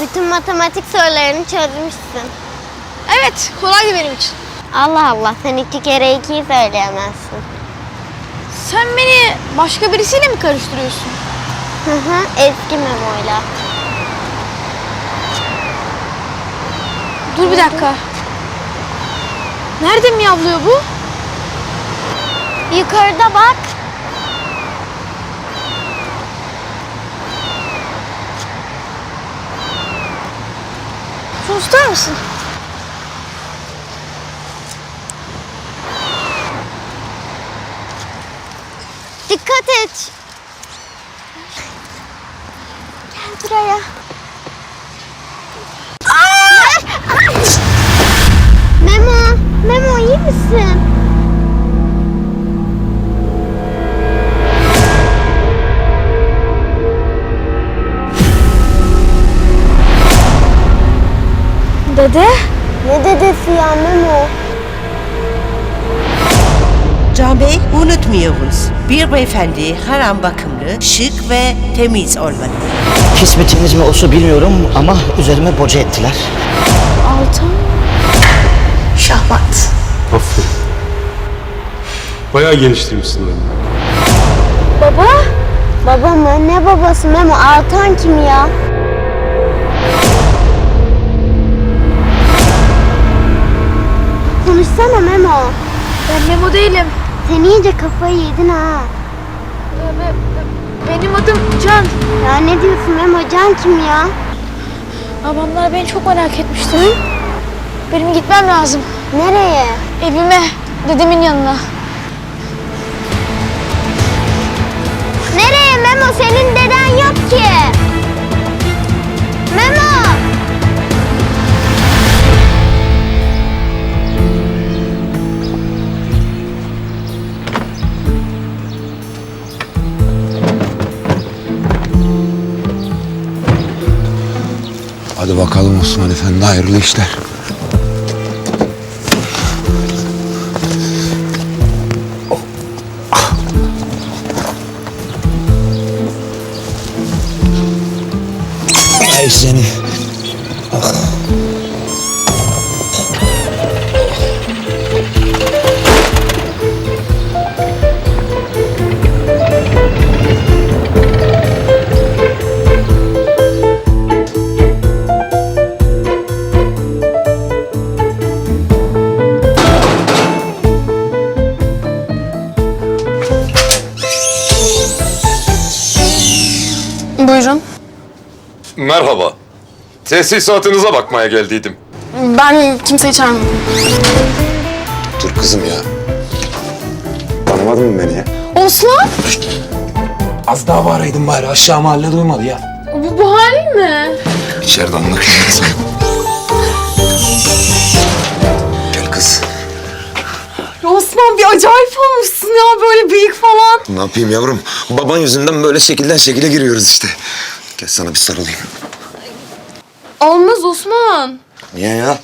Bütün matematik sorularını çözmüşsün. Evet, kolaydı benim için. Allah Allah sen iki kere ikiyi söyleyemezsin. Sen beni başka birisiyle mi karıştırıyorsun? Hı hı eski memoyla. Dur bir dakika. Nerede miyavlıyor bu? Yukarıda bak. Şunu tutar mısın? Dikkat et. Gel buraya. Memo, Memo iyi misin? Dede. Ne dedesi ya Memo? Can Bey unutmuyoruz. Bir beyefendi her an bakımlı, şık ve temiz olmalı. Pis mi temiz mi olsa bilmiyorum ama üzerime boca ettiler. Altan. Şahmat. Aferin. Bayağı geliştirmişsin beni. Baba. Baba mı? Ne babası Memo? Altan kim ya? Konuşsana Memo. Ben Memo değilim. Sen iyice kafayı yedin ha. Be- be- Benim adım Can. Ya ne diyorsun Memo? Can kim ya? Babamlar beni çok merak etmişti. Benim gitmem lazım. Nereye? Evime, dedemin yanına. Nereye Memo? Senin deden yok ki. Hadi bakalım Osman Efendi hayırlı işler. Ay seni. Merhaba. Tesisatınıza bakmaya geldiydim. Ben kimseyi çağırmadım. Dur kızım ya. Tanımadın mı beni ya? Osman, Az daha bağıraydın bari aşağı mahalle duymadı ya. bu, bu halin mi? İçeride sana. Gel kız. Osman bir acayip olmuşsun ya böyle büyük falan. Ne yapayım yavrum? Baban yüzünden böyle şekilden şekile giriyoruz işte. Gel sana bir sarılayım. Olmaz Osman. Niye ya?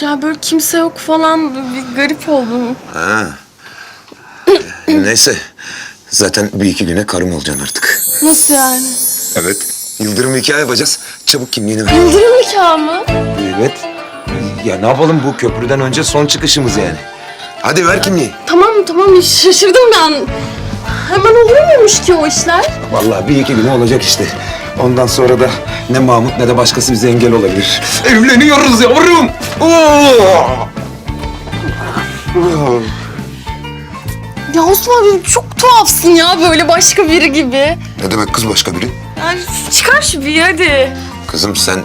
Ya böyle kimse yok falan bir garip oldum. Ha. Neyse. Zaten bir iki güne karım olacaksın artık. Nasıl yani? Evet. Yıldırım hikaye yapacağız. Çabuk kimliğini ver. Yıldırım nikahı mı? Evet. Ya ne yapalım bu köprüden önce son çıkışımız yani. Hadi ver kimliği. Tamam tamam şaşırdım ben. Hemen oluyor muymuş ki o işler? Vallahi bir iki güne olacak işte. Ondan sonra da ne Mahmut ne de başkası bize engel olabilir. Evleniyoruz yavrum. Oo! Ya Osman çok tuhafsın ya böyle başka biri gibi. Ne demek kız başka biri? Yani çıkar şu bir hadi. Kızım sen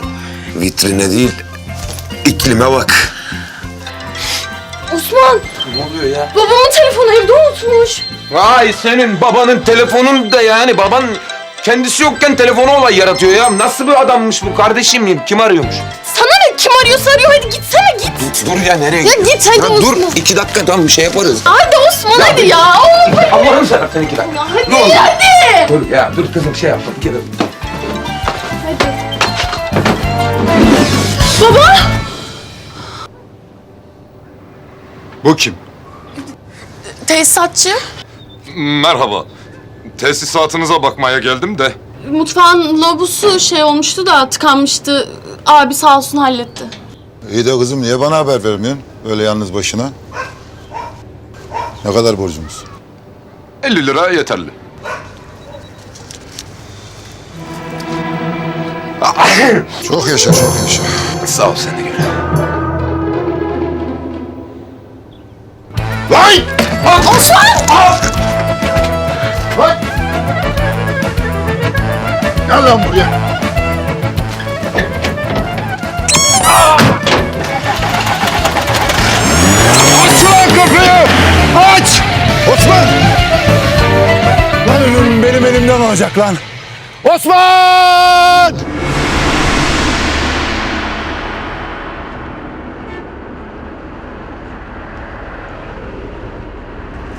vitrine değil iklime bak. Osman Ne oluyor ya? babamın telefonu evde unutmuş. Vay senin babanın telefonun da yani baban kendisi yokken telefonu olay yaratıyor ya. Nasıl bir adammış bu kardeşim? Kim arıyormuş? Sana ne kim arıyorsa arıyor hadi gitsene git. Dur ya nereye Ya git hadi Ya dur Osman. iki dakika tamam bir şey yaparız. Hadi Osman hadi ya. Allah'ını seversen iki dakika. hadi Ne oldu? hadi. Dur ya dur kızım şey yapalım. Gel. Baba. Bu kim? Tesisatçı. Merhaba. Tesisatınıza bakmaya geldim de. mutfağın lobusu şey olmuştu da tıkanmıştı. Abi sağ olsun halletti. İyi de kızım niye bana haber vermiyorsun? Öyle yalnız başına. Ne kadar borcumuz? 50 lira yeterli. Çok yaşa, çok yaşa. Sağ ol sen de gel. Lan! Osman! Gel lan buraya. Aç lan kapıyı! Aç! Osman! Lan ölüm benim elimden olacak lan. Osman!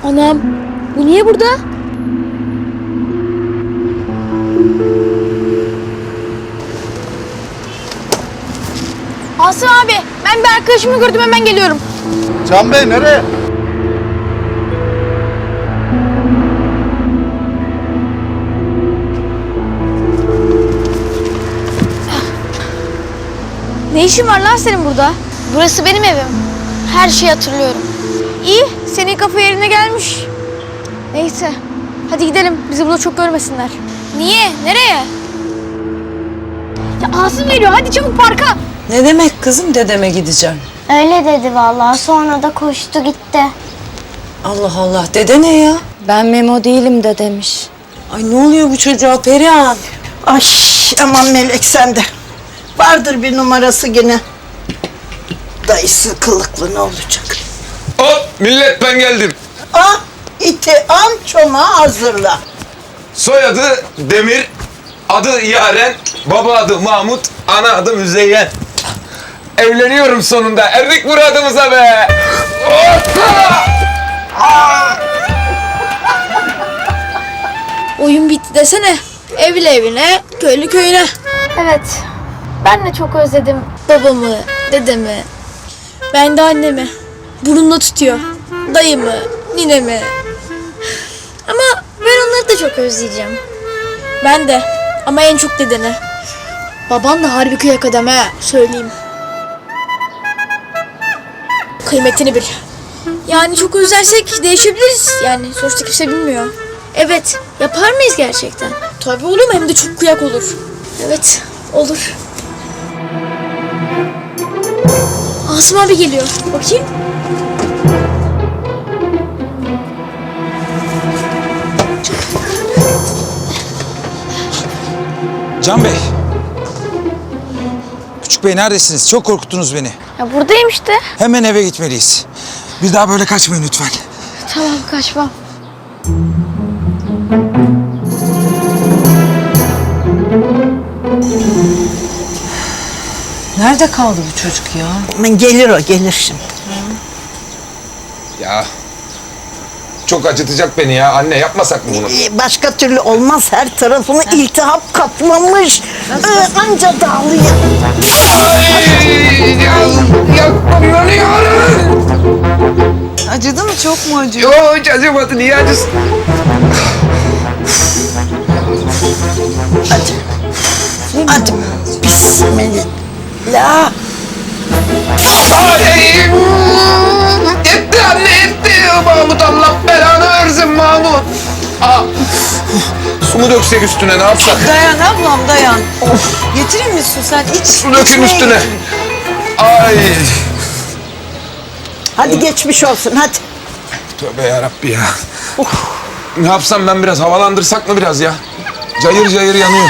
Anam bu niye burada? Asım abi ben bir arkadaşımı gördüm hemen geliyorum. Can Bey nereye? Ne işin var lan senin burada? Burası benim evim. Her şeyi hatırlıyorum. İyi, senin kafa yerine gelmiş. Neyse, hadi gidelim. Bizi burada çok görmesinler. Niye? Nereye? Ya Asım geliyor. Hadi çabuk parka. Ne demek kızım dedeme gideceğim? Öyle dedi vallahi. Sonra da koştu gitti. Allah Allah dede ne ya? Ben Memo değilim de demiş. Ay ne oluyor bu çocuğa Perihan? Ay aman Melek sen de. Vardır bir numarası gene. Dayısı kılıklı ne olacak? Hop millet ben geldim. Ah iti an çomağı hazırla. Soyadı Demir, adı Yaren, baba adı Mahmut, ana adı Müzeyyen. Evleniyorum sonunda. Erdik muradımıza be. Oyun bitti desene. Evli evine, köylü köyüne. Evet. Ben de çok özledim babamı, dedemi. Ben de annemi. Burnumda tutuyor. Dayımı, ninemi. Ama ben onları da çok özleyeceğim. Ben de. Ama en çok dedeni. Baban da harbi kıyak adam ha. Söyleyeyim. Kıymetini bil. Yani çok özlersek değişebiliriz. Yani sonuçta kimse bilmiyor. Evet. Yapar mıyız gerçekten? Tabii oğlum hem de çok kıyak olur. Evet. Olur. Asım abi geliyor. Bakayım. Can Bey. Küçük Bey neredesiniz? Çok korkuttunuz beni. Ya buradayım işte. Hemen eve gitmeliyiz. Bir daha böyle kaçmayın lütfen. Tamam kaçmam. Nerede kaldı bu çocuk ya? Gelir o gelir şimdi. Ya çok acıtacak beni ya. Anne yapmasak mı bunu? Ee, Başka türlü olmaz her tarafını iltihap kaplamış. Ee, anca dağılıyor. Acıdı mı çok mu acıyor? Yo hiç acımadı. Niye acısın? Hadi bismillah. Ay, etti anne etti. Mahmut Versin Mahmut. Aa, su mu döksek üstüne ne yapsak? Dayan ablam dayan. Of. Getireyim mi su sen iç. Su dökün üstüne. Ay. Hadi geçmiş olsun hadi. Tövbe yarabbi ya. Ne yapsam ben biraz havalandırsak mı biraz ya? Cayır cayır yanıyor.